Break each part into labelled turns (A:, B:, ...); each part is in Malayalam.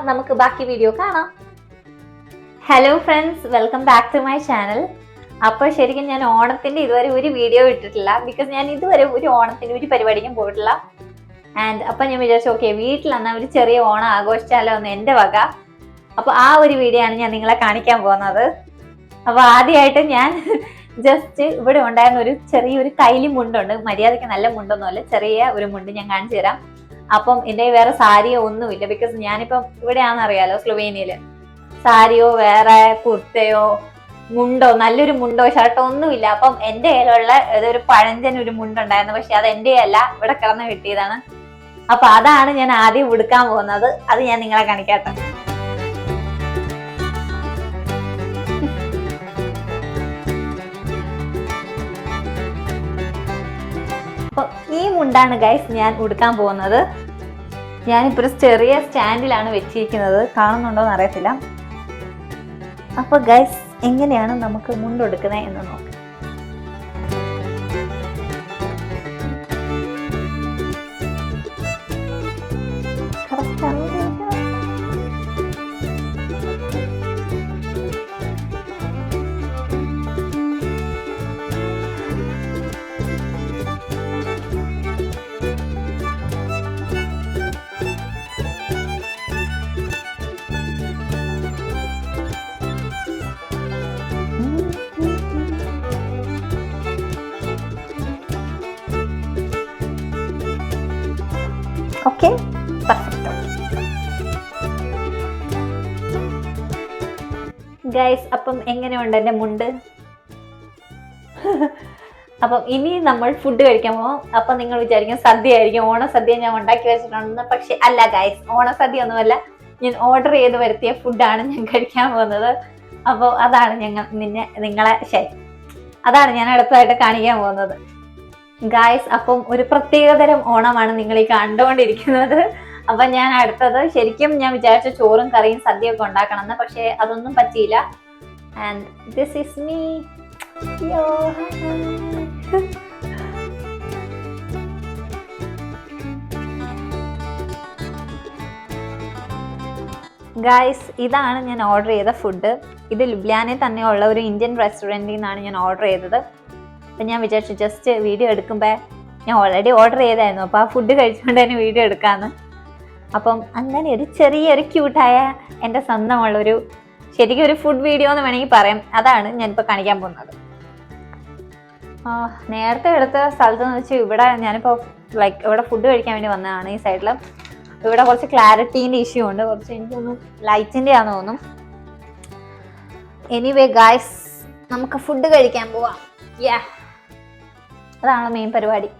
A: നമുക്ക് ബാക്കി വീഡിയോ കാണാം. Hello friends welcome back to my channel അപ്പോൾ ശരിക്കും ഞാൻ ഓണത്തിന്റെ ഇതുവരെ ഒരു വീഡിയോ ഇട്ടിട്ടില്ല. ബിക്കോസ് ഞാൻ ഇതുവരെ ഒരു ഓണത്തിന്റെ ഒരു പരിപാടിക്കും പോയിട്ടില്ല. ആൻഡ് അപ്പം ഞാൻ വിചാരിച്ചു ഓക്കെ വീട്ടിൽ എന്നാൽ ഒരു ചെറിയ ഓണം ആഘോഷിച്ചാലോ എന്ന് എന്റെ വക. അപ്പോൾ ആ ഒരു വീഡിയോ ആണ് ഞാൻ നിങ്ങളെ കാണിക്കാൻ പോകുന്നത്. അപ്പോൾ ആദ്യമായിട്ട് ഞാൻ ജസ്റ്റ് ഇവിടെ ഉണ്ടായിരുന്ന ഒരു ചെറിയൊരു കൈലി മുണ്ടുണ്ട്. മര്യാദയ്ക്ക് നല്ല മുണ്ടൊന്നുമല്ല ചെറിയ ഒരു മുണ്ട് ഞാൻ കാണിച്ചു തരാം. അപ്പം എന്റെ വേറെ സാരിയോ ഒന്നുമില്ല. ബിക്കോസ് ഞാനിപ്പം ഇവിടെയാണെന്നറിയാലോ സ്ലൊവേനിയയിൽ. സാരിയോ വേറെ കുർത്തയോ മുണ്ടോ നല്ലൊരു മുണ്ടോ ഷർട്ടോ ഒന്നുമില്ല. അപ്പം എന്റെ കയ്യിലുള്ള ഏതൊരു പഴഞ്ചൻ ഒരു മുണ്ടുണ്ടായിരുന്നു. പക്ഷെ അത് എന്റെ അല്ല ഇവിടെ കിടന്ന് കിട്ടിയതാണ്. അപ്പൊ അതാണ് ഞാൻ ആദ്യം ഉടുക്കാൻ പോകുന്നത്. അത് ഞാൻ നിങ്ങളെ കാണിക്കാട്ടെ. അപ്പൊ ഈ മുണ്ടാണ് ഗൈസ് ഞാൻ ഉടുക്കാൻ പോകുന്നത്. ഞാനിപ്പോ ഒരു ചെറിയ സ്റ്റാൻഡിലാണ് വെച്ചിരിക്കുന്നത്. കാണുന്നുണ്ടോ എന്ന് അറിയത്തില്ല. അപ്പോൾ ഗൈസ് എങ്ങനെയാണ് നമുക്ക് മുണ്ടെടുക്കുന്നത് എന്ന് നോക്കാം. ഓക്കെ പെർഫെക്റ്റ് ഗൈസ് അപ്പം എങ്ങനെയുണ്ട് എന്റെ മുണ്ട്? അപ്പം ഇനി നമ്മൾ ഫുഡ് കഴിക്കാൻ പോകും അപ്പം നിങ്ങൾ വിചാരിക്കും സദ്യ ആയിരിക്കും. ഓണ സദ്യ ഞാൻ ഉണ്ടാക്കി വെച്ചിട്ടുണ്ടെന്ന്. പക്ഷെ അല്ല ഗൈസ് ഓണ സദ്യ ഒന്നുമല്ല. ഞാൻ ഓർഡർ ചെയ്ത് വരുത്തിയ ഫുഡാണ് ഞാൻ കഴിക്കാൻ പോകുന്നത്. അപ്പോൾ അതാണ് ഞങ്ങൾ നിന്നെ നിങ്ങളെ ശരി അതാണ് ഞാൻ അടുത്തതായിട്ട് കാണിക്കാൻ പോകുന്നത്. ഗായ്സ് അപ്പം ഒരു പ്രത്യേകതരം ഓണമാണ് നിങ്ങൾ ഈ കണ്ടുകൊണ്ടിരിക്കുന്നത്. അപ്പം ഞാൻ അടുത്തത് ശരിക്കും ഞാൻ വിചാരിച്ച ചോറും കറിയും സദ്യയൊക്കെ ഉണ്ടാക്കണം എന്ന് പക്ഷേ അതൊന്നും പറ്റിയില്ല. And this is me guys ഇതാണ് ഞാൻ ഓർഡർ ചെയ്ത ഫുഡ് ഇത് ലുബ്ലാനെ തന്നെയുള്ള ഒരു ഇന്ത്യൻ റെസ്റ്റോറന്റിൽ നിന്നാണ് ഞാൻ ഓർഡർ ചെയ്തത്. അപ്പം ഞാൻ വിചാരിച്ചു ജസ്റ്റ് വീഡിയോ എടുക്കുമ്പോൾ ഞാൻ ഓൾറെഡി ഓർഡർ ചെയ്തായിരുന്നു. അപ്പോൾ ആ ഫുഡ് കഴിച്ചുകൊണ്ട് തന്നെ വീഡിയോ എടുക്കാമെന്ന് അപ്പം അങ്ങനെ ഒരു ചെറിയൊരു ക്യൂട്ടായ എന്റെ സ്വന്തമുള്ളൊരു ശരിക്കും ഒരു ഫുഡ് വീഡിയോ എന്ന് വേണമെങ്കിൽ പറയാം. അതാണ് ഞാനിപ്പോൾ കാണിക്കാൻ പോകുന്നത്. നേരത്തെ എടുത്ത സ്ഥലത്ത് എന്ന് വെച്ചാൽ ഇവിടെ ഞാനിപ്പോൾ ലൈക്ക് ഇവിടെ ഫുഡ് കഴിക്കാൻ വേണ്ടി വന്നതാണ് ഈ സൈഡിൽ ഇവിടെ കുറച്ച് ക്ലാരിറ്റീന്റെ ഇഷ്യൂ ഉണ്ട്. കുറച്ച് എനിക്ക് തോന്നുന്നു ലൈറ്റിന്റെ ആണെന്ന് തോന്നും. എനിവേ ഗായ്സ് നമുക്ക് ഫുഡ് കഴിക്കാൻ പോവാം. യാ അതാണ് മെയിൻ പരിപാടി.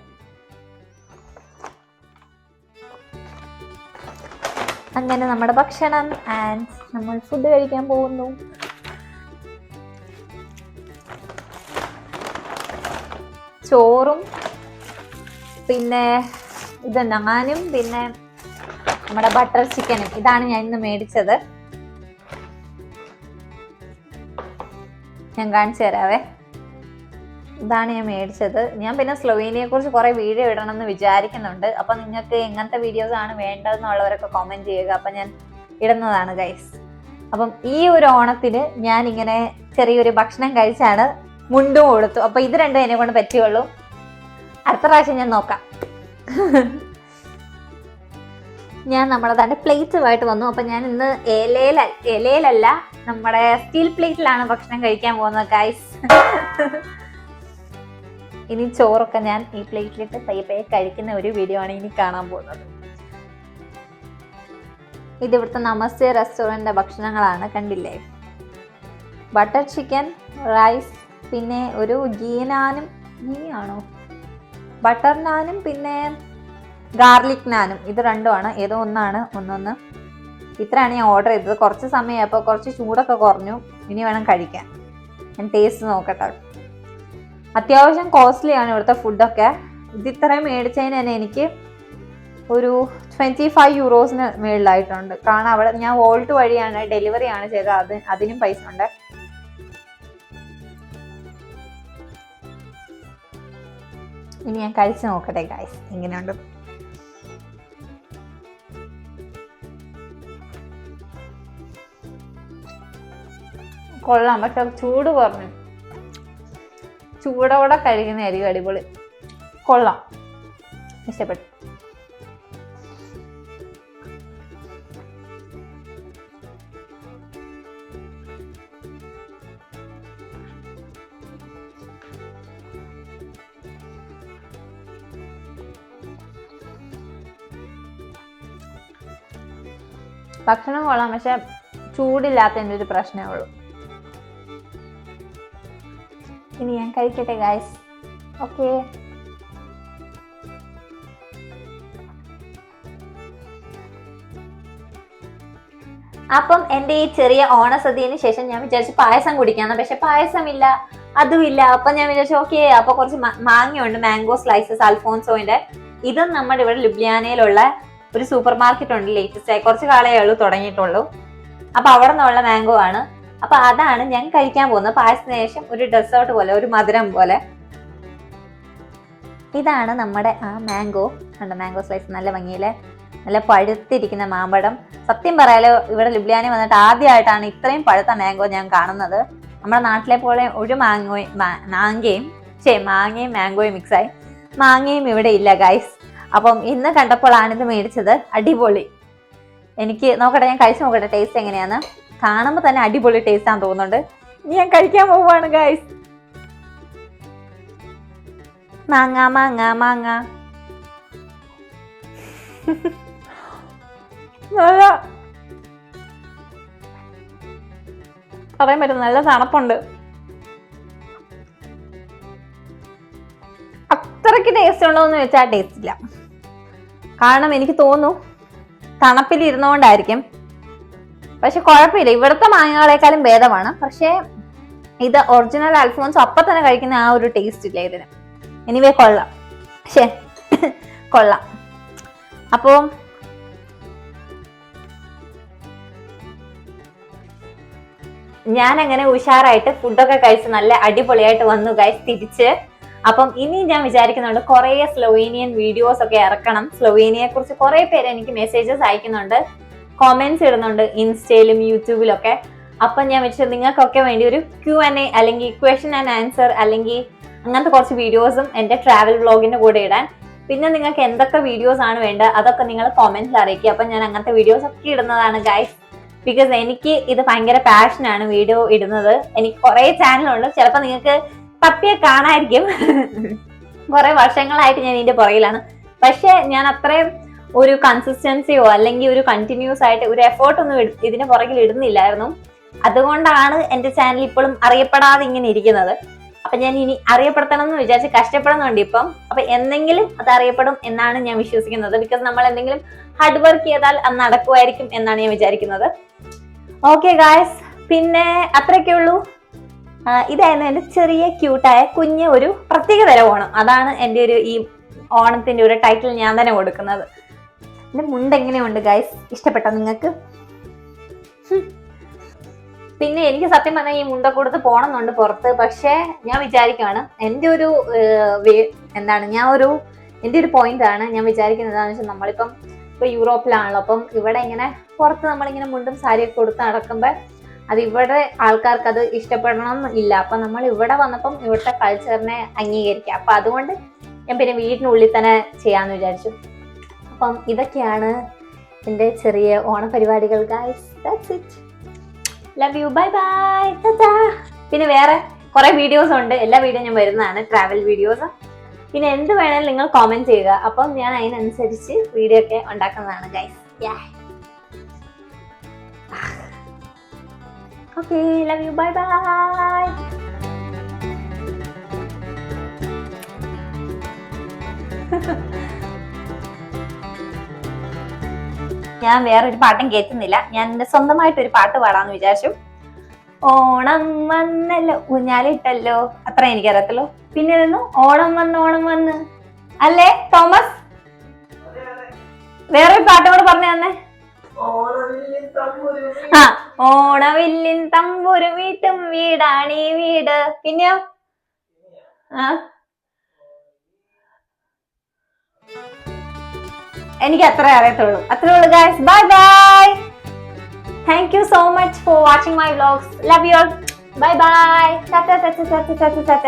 A: അങ്ങനെ നമ്മുടെ ഭക്ഷണം ആൻഡ് നമ്മൾ ഫുഡ് കഴിക്കാൻ പോകുന്നു. ചോറും പിന്നെ ഇത് നാനും പിന്നെ നമ്മുടെ ബട്ടർ ചിക്കനും ഇതാണ് ഞാൻ ഇന്ന് മേടിച്ചത്. ഞാൻ കാണിച്ചു തരാവേ. ഇതാണ് ഞാൻ മേടിച്ചത്. ഞാൻ പിന്നെ സ്ലോവേനിയെ കുറിച്ച് കുറെ വീഡിയോ ഇടണം എന്ന് വിചാരിക്കുന്നുണ്ട്. അപ്പൊ നിങ്ങൾക്ക് എങ്ങനത്തെ വീഡിയോസ് ആണ് വേണ്ടതെന്നുള്ളവരൊക്കെ കമന്റ് ചെയ്യുക. അപ്പൊ ഞാൻ ഇടുന്നതാണ് ഗൈസ് അപ്പം ഈ ഒരു ഓണത്തിന് ഞാൻ ഇങ്ങനെ ചെറിയൊരു ഭക്ഷണം കഴിച്ചാണ് മുണ്ടും കൊടുത്തു അപ്പൊ ഇത് രണ്ടും എന്നെ കൊണ്ട് പറ്റുകയുള്ളൂ. അടുത്ത പ്രാവശ്യം ഞാൻ നോക്കാം. ഞാൻ നമ്മളെ തന്നെ പ്ലേറ്റുമായിട്ട് വന്നു. അപ്പൊ ഞാൻ ഇന്ന് ഇലയില ഇലയിലല്ല നമ്മുടെ സ്റ്റീൽ പ്ലേറ്റിലാണ് ഭക്ഷണം കഴിക്കാൻ പോകുന്നത് ഗൈസ് ഇനി ചോറൊക്കെ ഞാൻ ഈ പ്ലേറ്റിലിട്ട് പയ്യെ കഴിക്കുന്ന ഒരു വീഡിയോ ആണ് ഇനി കാണാൻ പോകുന്നത്. ഇത് ഇവിടുത്തെ നമസ്തേ റെസ്റ്റോറന്റിന്റെ ഭക്ഷണങ്ങളാണ് കണ്ടില്ലേ? ബട്ടർ ചിക്കൻ റൈസ് പിന്നെ ഒരു ഗീ നാനും ഗീ ആണോ ബട്ടർ നാനും പിന്നെ ഗാർലിക് നാനും ഇത് രണ്ടുമാണ് ഏതോ ഒന്നാണ് ഒന്നൊന്ന്. ഇത്രയാണ് ഞാൻ ഓർഡർ ചെയ്തത്. കുറച്ച് സമയമായപ്പോൾ കുറച്ച് ചൂടൊക്കെ കുറഞ്ഞു. ഇനി വേണം കഴിക്കാൻ. ഞാൻ ടേസ്റ്റ് നോക്കട്ടെ. അത്യാവശ്യം കോസ്റ്റ്ലിയാണ് ഇവിടുത്തെ ഫുഡൊക്കെ ഇതിത്രയും മേടിച്ചതിന് തന്നെ എനിക്ക് ഒരു ട്വന്റി ഫൈവ് യൂറോസിന് മേളിലായിട്ടുണ്ട്. കാരണം അവിടെ ഞാൻ വോൾട്ട് വഴിയാണ് ഡെലിവറി ആണ് ചെയ്തത്. അത് അതിനും പൈസ ഉണ്ട്. ഇനി ഞാൻ കഴിച്ചു നോക്കട്ടെ ഗായ്സ് എങ്ങനെയുണ്ട് കൊള്ളാം. പക്ഷെ ചൂട് കുറഞ്ഞു. ചൂടോടെ കഴിക്കുന്നതായിരിക്കും അടിപൊളി കൊള്ളാം. ഇഷ്ടപ്പെട്ടു. ഭക്ഷണം കൊള്ളാം പക്ഷെ ചൂടില്ലാത്തതിന്റെ ഒരു പ്രശ്നമേ ഉള്ളൂ. ഇനി ഞാൻ കഴിക്കട്ടെ ഗായ്സ് ഓക്കെ അപ്പം എന്റെ ഈ ചെറിയ ഓണസദ്യന് ശേഷം ഞാൻ വിചാരിച്ചു പായസം കുടിക്കാന്ന് പക്ഷെ പായസമില്ല അതുമില്ല. അപ്പൊ ഞാൻ വിചാരിച്ചു ഓക്കെ അപ്പൊ കുറച്ച് മാങ്ങയുണ്ട് മാംഗോ സ്ലൈസസ് അൽഫോൻസോന്റെ ഇതും നമ്മുടെ ഇവിടെ ലുബ്ലിയാനയിലുള്ള ഒരു സൂപ്പർ മാർക്കറ്റ് ഉണ്ട് ലേറ്റസ്റ്റ് ആയി കുറച്ച് കാലേ ഉള്ളൂ തുടങ്ങിയിട്ടുള്ളൂ. അപ്പൊ അവിടെ നിന്നുള്ള മാംഗോ ആണ്. അപ്പൊ അതാണ് ഞാൻ കഴിക്കാൻ പോകുന്നത്. പായസത്തിന് ശേഷം ഒരു ഡെസേർട്ട് പോലെ ഒരു മധുരം പോലെ. ഇതാണ് നമ്മുടെ ആ മാംഗോ കണ്ട? മാംഗോ സ്ലൈസ് നല്ല ഭംഗിയിലെ നല്ല പഴുത്തിരിക്കുന്ന മാമ്പഴം. സത്യം പറയാലോ ഇവിടെ ലുബ്ലിയാനി വന്നിട്ട് ആദ്യമായിട്ടാണ് ഇത്രയും പഴുത്ത മാംഗോ ഞാൻ കാണുന്നത്. നമ്മുടെ നാട്ടിലെ പോലെ ഒരു മാങ്ങോയും മാങ്ങയും ചേ മാങ്ങയും മാംഗോയും മിക്സായി മാങ്ങയും ഇവിടെ ഇല്ല ഗൈസ് അപ്പം ഇന്ന് കണ്ടപ്പോഴാണ് ഇത് മേടിച്ചത്. അടിപൊളി. എനിക്ക് നോക്കട്ടെ ഞാൻ കഴിച്ചു നോക്കട്ടെ ടേസ്റ്റ് എങ്ങനെയാന്ന്. കാണുമ്പോൾ തന്നെ അടിപൊളി ടേസ്റ്റ് ആണെന്ന് തോന്നുന്നുണ്ട്. ഇനി ഞാൻ കഴിക്കാൻ പോവാണ് ഗൈസ് മാങ്ങ മാങ്ങ മാങ്ങ. നല്ല പറയാൻ പറ്റും നല്ല തണുപ്പുണ്ട്. അത്രയ്ക്ക് ടേസ്റ്റ് ഉണ്ടോ എന്ന് വെച്ചാൽ ടേസ്റ്റ് ഇല്ല. കാരണം എനിക്ക് തോന്നുന്നു തണുപ്പിൽ ഇരുന്നുകൊണ്ടായിരിക്കും പക്ഷെ കുഴപ്പമില്ല. ഇവിടുത്തെ മാങ്ങകളെക്കാളും ഭേദമാണ്. പക്ഷേ ഇത് ഒറിജിനൽ അൽഫോൺസ് അപ്പൊ തന്നെ കഴിക്കുന്ന ആ ഒരു ടേസ്റ്റ് ഇല്ല ഇതിന്. എനിവേ കൊള്ളാം. ശേ കൊള്ളാം. അപ്പോൾ ഞാൻ അങ്ങനെ ഉഷാറായിട്ട് ഫുഡൊക്കെ കഴിച്ച് നല്ല അടിപൊളിയായിട്ട് വന്നു ഗൈസ് തിരിച്ച്. അപ്പം ഇനി ഞാൻ വിചാരിക്കുന്നുണ്ട് കുറേ സ്ലോവേനിയൻ വീഡിയോസ് ഒക്കെ ഇറക്കണം. സ്ലോവേനിയെ കുറിച്ച് കുറേ പേര് എനിക്ക് മെസ്സേജസ് അയക്കുന്നുണ്ട്. കോമെന്റ്സ് ഇടുന്നുണ്ട് ഇൻസ്റ്റയിലും യൂട്യൂബിലും ഒക്കെ അപ്പം ഞാൻ വെച്ചാൽ നിങ്ങൾക്കൊക്കെ വേണ്ടി ഒരു ക്യു എൻ എ അല്ലെങ്കിൽ ക്വസ്റ്റൻ ആൻഡ് ആൻസർ അല്ലെങ്കിൽ അങ്ങനത്തെ കുറച്ച് വീഡിയോസും എന്റെ ട്രാവൽ വ്ളോഗിന്റെ കൂടെ ഇടാൻ. പിന്നെ നിങ്ങൾക്ക് എന്തൊക്കെ വീഡിയോസ് ആണ് വേണ്ടത് അതൊക്കെ നിങ്ങൾ കോമെന്റ്സിൽ അറിയിക്കുക. അപ്പം ഞാൻ അങ്ങനത്തെ വീഡിയോസ് ഒക്കെ ഇടുന്നതാണ് ഗൈസ് ബിക്കോസ് എനിക്ക് ഇത് ഭയങ്കര പാഷനാണ് വീഡിയോ ഇടുന്നത്. എനിക്ക് കുറേ ചാനലുണ്ട് ചിലപ്പോൾ നിങ്ങൾക്ക് പപ്പിയെ കാണായിരിക്കും. കുറെ വർഷങ്ങളായിട്ട് ഞാൻ ഇതിന്റെ പുറകിലാണ്. പക്ഷെ ഞാൻ അത്രയും ഒരു കൺസിസ്റ്റൻസിയോ അല്ലെങ്കിൽ ഒരു കണ്ടിന്യൂസ് ആയിട്ട് ഒരു എഫേർട്ട് ഒന്നും ഇതിന് പുറകിൽ ഇടുന്നില്ലായിരുന്നു. അതുകൊണ്ടാണ് എന്റെ ചാനൽ ഇപ്പോഴും അറിയപ്പെടാതെ ഇങ്ങനെ ഇരിക്കുന്നത്. അപ്പൊ ഞാൻ ഇനി അറിയപ്പെടുത്തണം എന്ന് വിചാരിച്ച് കഷ്ടപ്പെടുന്നുണ്ട് ഇപ്പം. അപ്പൊ എന്തെങ്കിലും അത് അറിയപ്പെടും എന്നാണ് ഞാൻ വിശ്വസിക്കുന്നത്. ബിക്കോസ് നമ്മൾ എന്തെങ്കിലും ഹാർഡ് വർക്ക് ചെയ്താൽ അത് നടക്കുമായിരിക്കും എന്നാണ് ഞാൻ വിചാരിക്കുന്നത്. ഓക്കെ ഗായ്സ് പിന്നെ അത്രയൊക്കെ ഉള്ളൂ. ഇതായിരുന്നു എന്റെ ചെറിയ ക്യൂട്ടായ കുഞ്ഞ് ഒരു പ്രത്യേക തരം ഓണം. അതാണ് എന്റെ ഒരു ഈ ഓണത്തിന്റെ ഒരു ടൈറ്റിൽ ഞാൻ തന്നെ കൊടുക്കുന്നത്. എന്റെ മുണ്ട് എങ്ങനെയുണ്ട് ഗൈസ് ഇഷ്ടപ്പെട്ടോ നിങ്ങൾക്ക്? പിന്നെ എനിക്ക് സത്യം പറഞ്ഞാൽ ഈ മുണ്ടൊക്കെ കൊടുത്ത് പോകണമെന്നുണ്ട് പുറത്ത്. പക്ഷേ ഞാൻ വിചാരിക്കുകയാണ് എന്റെ ഒരു എന്താണ് ഞാൻ ഒരു എന്റെ ഒരു പോയിന്റ് ആണ് ഞാൻ വിചാരിക്കുന്നത്. എന്താണെന്ന് വെച്ചാൽ നമ്മളിപ്പം ഇപ്പൊ യൂറോപ്പിലാണല്ലോ. അപ്പം ഇവിടെ ഇങ്ങനെ പുറത്ത് നമ്മളിങ്ങനെ മുണ്ടും സാരിയൊക്കെ കൊടുത്ത് നടക്കുമ്പോൾ അത് ഇവിടെ ആൾക്കാർക്ക് അത് ഇഷ്ടപ്പെടണം ഇല്ല അപ്പൊ നമ്മൾ ഇവിടെ വന്നപ്പം ഇവിടുത്തെ കൾച്ചറിനെ അംഗീകരിക്കുക അപ്പൊ അതുകൊണ്ട് ഞാൻ പിന്നെ വീടിനുള്ളിൽ തന്നെ ചെയ്യാന്ന് വിചാരിച്ചു. അപ്പം ഇതൊക്കെയാണ് എന്റെ ചെറിയ ഓണപരിപാടികൾ guys that's it love you bye bye പിന്നെ വേറെ കുറെ വീഡിയോസ് ഉണ്ട്. എല്ലാ വീഡിയോ ഞാൻ വരുന്നതാണ് ട്രാവൽ വീഡിയോസ് പിന്നെ എന്ത് വേണേലും നിങ്ങൾ കോമെന്റ് ചെയ്യുക. അപ്പം ഞാൻ അതിനനുസരിച്ച് വീഡിയോ ഒക്കെ ഉണ്ടാക്കുന്നതാണ് guys okay love you bye bye ഞാൻ വേറൊരു പാട്ടും കേൾക്കുന്നില്ല. ഞാൻ എന്റെ സ്വന്തമായിട്ട് ഒരു പാട്ട് പാടാന്ന് വിചാരിച്ചു. ഓണം വന്നല്ലോ ഊഞ്ഞാലിട്ടല്ലോ. അത്ര എനിക്കറിയത്തുള്ളൂ. പിന്നെ നിന്നു ഓണം വന്ന് ഓണം വന്ന്. അല്ലേ തോമസ്? വേറൊരു പാട്ട് കൂടെ പറഞ്ഞു തന്നെ. ആ ഓണവില്ലിൻ തമ്പുരു വീട്ടും വീടാണ് ഈ വീട്. പിന്നെയോ? ആ എനിക്ക് അത്ര അറിയത്തുള്ളൂ. അത്രേ ഉള്ളൂ guys bye bye thank you so much for watching my vlogs love you all bye bye tata tata tata tata tata